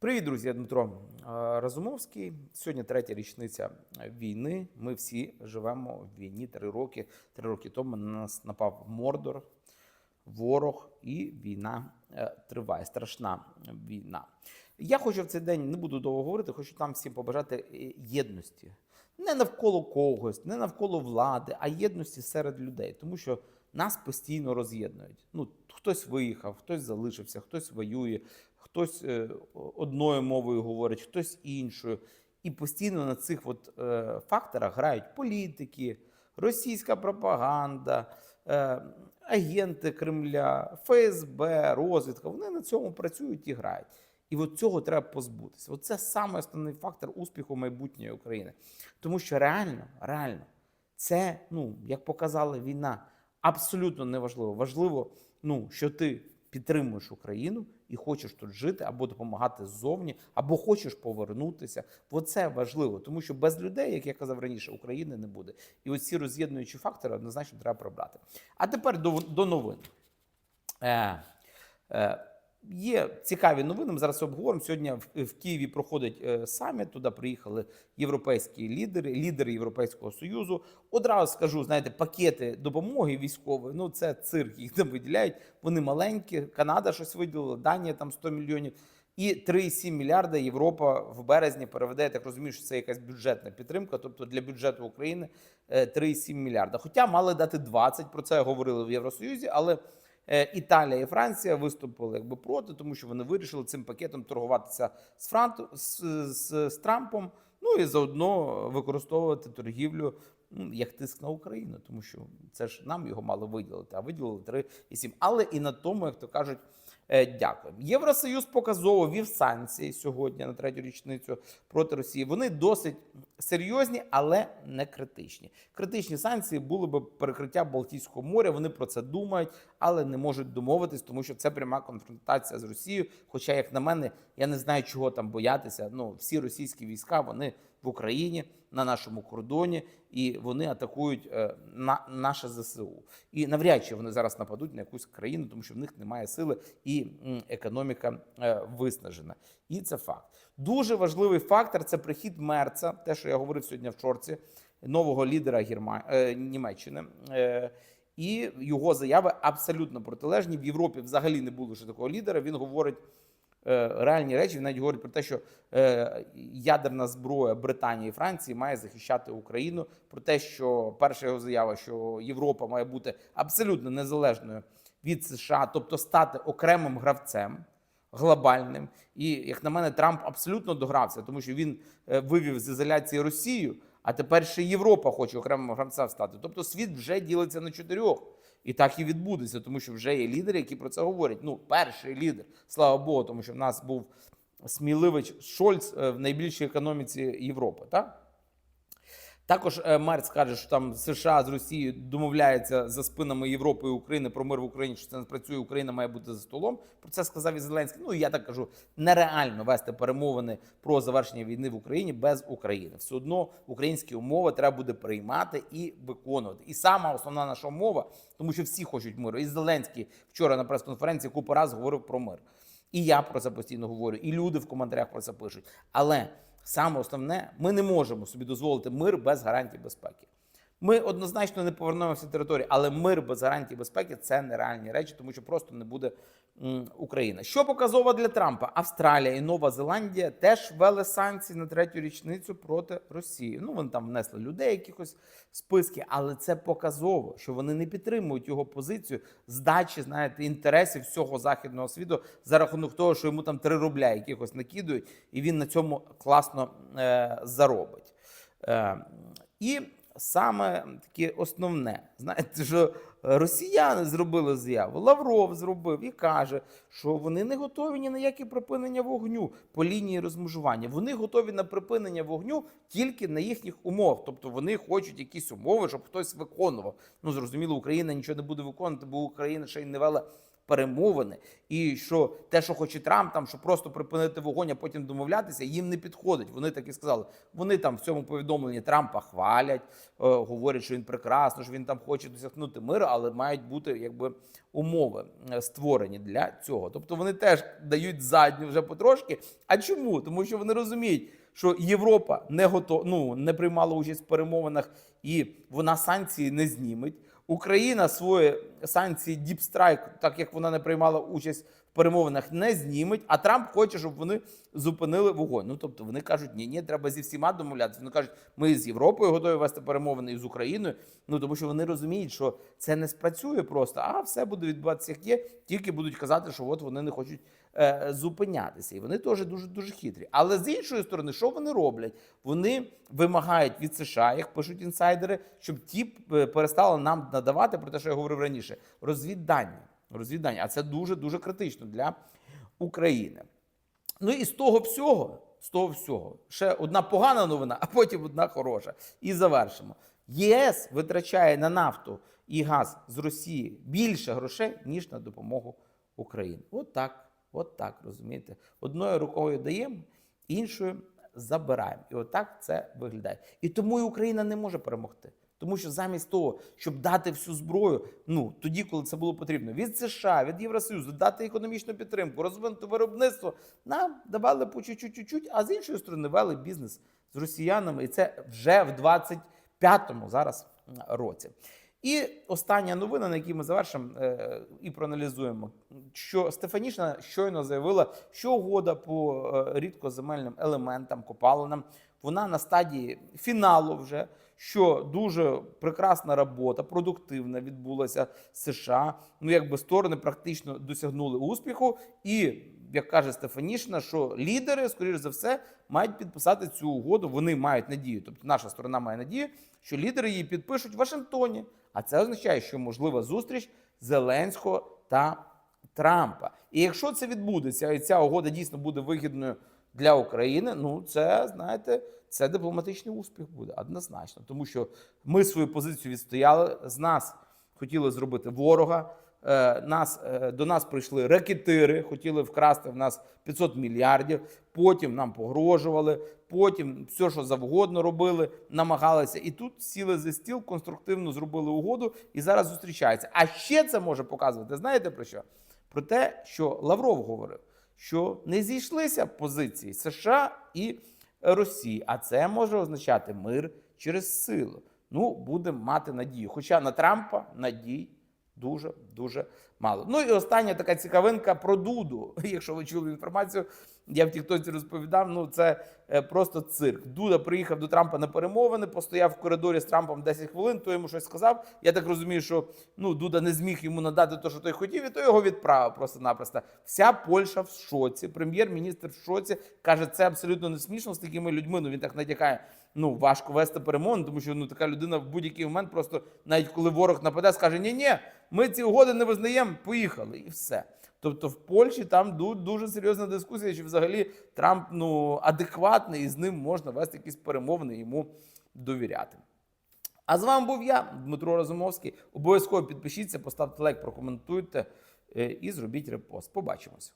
Привіт, друзі, я Дмитро Разумовський. Сьогодні третя річниця війни. Ми всі живемо в війні три роки. Три роки тому на нас напав Мордор, ворог, і війна е, триває. Страшна війна. Я хочу в цей день не буду довго говорити, хочу там всім побажати е, єдності. Не навколо когось, не навколо влади, а єдності серед людей, тому що нас постійно роз'єднують. Ну, хтось виїхав, хтось залишився, хтось воює, хтось е, одною мовою говорить, хтось іншою. І постійно на цих от, е, факторах грають політики, російська пропаганда, е, агенти Кремля, ФСБ, розвідка. Вони на цьому працюють і грають. І от цього треба позбутися. От це саме основний фактор успіху майбутньої України. Тому що реально, реально, це, ну, як показала війна, абсолютно не важливо. Важливо, ну, що ти підтримуєш Україну і хочеш тут жити або допомагати ззовні, або хочеш повернутися. Оце важливо, тому що без людей, як я казав раніше, України не буде. І оці роз'єднуючі фактори однозначно треба прибрати. А тепер до, до новин. Е, е, Є цікаві новини. Ми зараз обговоримо. Сьогодні в, Києві проходить е, саміт. Туди приїхали європейські лідери, лідери Європейського союзу. Одразу скажу, знаєте, пакети допомоги військової. Ну це цирк, їх не виділяють. Вони маленькі. Канада щось виділила, Данія там 100 мільйонів. І 3,7 мільярда Європа в березні переведе. Я так розумію, що це якась бюджетна підтримка. Тобто для бюджету України е, 3,7 мільярда. Хоча мали дати 20, про це говорили в Євросоюзі, але. Е, Італія і Франція виступили якби проти, тому що вони вирішили цим пакетом торгуватися з Франту з, з, з Трампом. Ну і заодно використовувати торгівлю ну, як тиск на Україну, тому що це ж нам його мали виділити, а виділили 3,7. Але і на тому, як то кажуть, е, дякуємо. Євросоюз показово вів санкції сьогодні на третю річницю проти Росії. Вони досить серйозні, але не критичні. Критичні санкції були б перекриття Балтійського моря. Вони про це думають, але не можуть домовитись, тому що це пряма конфронтація з Росією. Хоча, як на мене, я не знаю, чого там боятися. Ну, всі російські війська вони в Україні на нашому кордоні, і вони атакують е, на наше ЗСУ. І навряд чи вони зараз нападуть на якусь країну, тому що в них немає сили і економіка е, виснажена. І це факт. Дуже важливий фактор це прихід Мерца, те, що я говорив сьогодні в Чорці, нового лідера Герма... е, Німеччини. І його заяви абсолютно протилежні. В Європі взагалі не було ще такого лідера. Він говорить реальні речі. Навіть говорить про те, що е, ядерна зброя Британії і Франції має захищати Україну. Про те, що перша його заява, що Європа має бути абсолютно незалежною від США, тобто стати окремим гравцем. Глобальним, і як на мене, Трамп абсолютно догрався, тому що він е, вивів з ізоляції Росію, а тепер ще Європа хоче окремим гравцем стати. Тобто світ вже ділиться на чотирьох. І так і відбудеться, тому що вже є лідери, які про це говорять. Ну, перший лідер, слава Богу, тому що в нас був сміливич Шольц е, в найбільшій економіці Європи. Так? Також е, Мерц каже, що там США з Росією домовляються за спинами Європи і України про мир в Україні, що це не спрацює, Україна має бути за столом. Про це сказав і Зеленський. Ну і я так кажу, нереально вести перемовини про завершення війни в Україні без України. Все одно українські умови треба буде приймати і виконувати. І сама основна наша умова, тому що всі хочуть миру. І Зеленський вчора на прес-конференції купу раз говорив про мир. І я про це постійно говорю, і люди в коментарях про це пишуть. Але саме основне, ми не можемо собі дозволити мир без гарантій безпеки. Ми однозначно не повернемося території, але мир без гарантій безпеки це нереальні речі, тому що просто не буде Україна. Що показово для Трампа? Австралія і Нова Зеландія теж ввели санкції на третю річницю проти Росії. Ну вони там внесли людей, якихось списки, але це показово, що вони не підтримують його позицію здачі, знаєте, інтересів всього західного світу за рахунок того, що йому там 3 рубля якихось накидують, і він на цьому класно е, заробить. Е, і саме таке основне, знаєте, що росіяни зробили заяву. Лавров зробив і каже, що вони не готові ні на яке припинення вогню по лінії розмежування. Вони готові на припинення вогню тільки на їхніх умовах. Тобто вони хочуть якісь умови, щоб хтось виконував. Ну зрозуміло, Україна нічого не буде виконувати, бо Україна ще й не вела перемовини, і що те, що хоче Трамп, там що просто припинити вогонь, а потім домовлятися, їм не підходить. Вони так і сказали. Вони там в цьому повідомленні Трампа хвалять, е, говорять, що він прекрасно, що він там хоче досягнути миру, але мають бути якби умови е, створені для цього. Тобто вони теж дають задню вже потрошки. А чому? Тому що вони розуміють, що Європа не готова, ну не приймала участь в перемовинах, і вона санкції не зніметь. Україна свої санкції Strike, так як вона не приймала участь в перемовинах, не зніметь. А Трамп хоче, щоб вони зупинили вогонь. Ну тобто вони кажуть, ні, ні, треба зі всіма домовлятися. Вони кажуть, ми з Європою готові вести перемовини і з Україною. Ну тому що вони розуміють, що це не спрацює просто, а все буде відбуватися як є. Тільки будуть казати, що от вони не хочуть е, зупинятися, і вони теж дуже дуже хитрі. Але з іншої сторони, що вони роблять? Вони вимагають від США, як пишуть інсайдери, щоб ті е, перестали нам надавати про те, що я говорив раніше, розвіддання. Розвіддання, а це дуже дуже критично для України. Ну і з того всього, з того всього, ще одна погана новина, а потім одна хороша. І завершимо. ЄС витрачає на нафту і газ з Росії більше грошей, ніж на допомогу Україні. От так, от так, розумієте? Одною рукою даємо, іншою забираємо. І отак це виглядає. І тому і Україна не може перемогти. Тому що замість того, щоб дати всю зброю, ну тоді, коли це було потрібно, від США, від Євросоюзу, дати економічну підтримку, розвинути виробництво, нам давали по чуть-чуть, а з іншої сторони вели бізнес з росіянами, і це вже в 25-му зараз році. І остання новина, на якій ми завершимо е, і проаналізуємо, що Стефанішна щойно заявила, що угода по е, рідкоземельним елементам, копалинам, вона на стадії фіналу вже. Що дуже прекрасна робота, продуктивна відбулася з США. Ну, якби сторони практично досягнули успіху, і як каже Стефанішна, що лідери, скоріш за все, мають підписати цю угоду. Вони мають надію. Тобто, наша сторона має надію, що лідери її підпишуть в Вашингтоні. А це означає, що можлива зустріч Зеленського та Трампа. І якщо це відбудеться, і ця угода дійсно буде вигідною для України, ну це знаєте, це дипломатичний успіх буде однозначно, тому що ми свою позицію відстояли. З нас хотіли зробити ворога. Е, Нас е, до нас прийшли ракетири, хотіли вкрасти в нас 500 мільярдів. Потім нам погрожували. Потім все, що завгодно робили, намагалися. І тут сіли за стіл, конструктивно зробили угоду і зараз зустрічаються. А ще це може показувати. Знаєте про що? Про те, що Лавров говорив, що не зійшлися позиції США і Росії, а це може означати мир через силу. Ну, будемо мати надію. Хоча на Трампа надій дуже дуже мало. Ну і остання така цікавинка про Дуду. Якщо ви чули інформацію, я в Тіктоці розповідав. Ну це е, просто цирк. Дуда приїхав до Трампа на перемовини, постояв в коридорі з Трампом 10 хвилин, то йому щось сказав. Я так розумію, що ну Дуда не зміг йому надати те, що той хотів, і то його відправив просто-напросто. Вся Польща в шоці. Прем'єр-міністр в шоці каже, це абсолютно не смішно з такими людьми. Ну він так натякає. Ну важко вести перемовини, тому що ну така людина в будь-який момент просто, навіть коли ворог нападе, скаже: ні, ні, ми ці угоди не визнаємо, поїхали, і все. Тобто в Польщі там дуже серйозна дискусія, чи взагалі Трамп ну адекватний і з ним можна вести якісь перемовини, йому довіряти. А з вами був я, Дмитро Разумовський. Обов'язково підпишіться, поставте лайк, прокоментуйте е, і зробіть репост. Побачимось.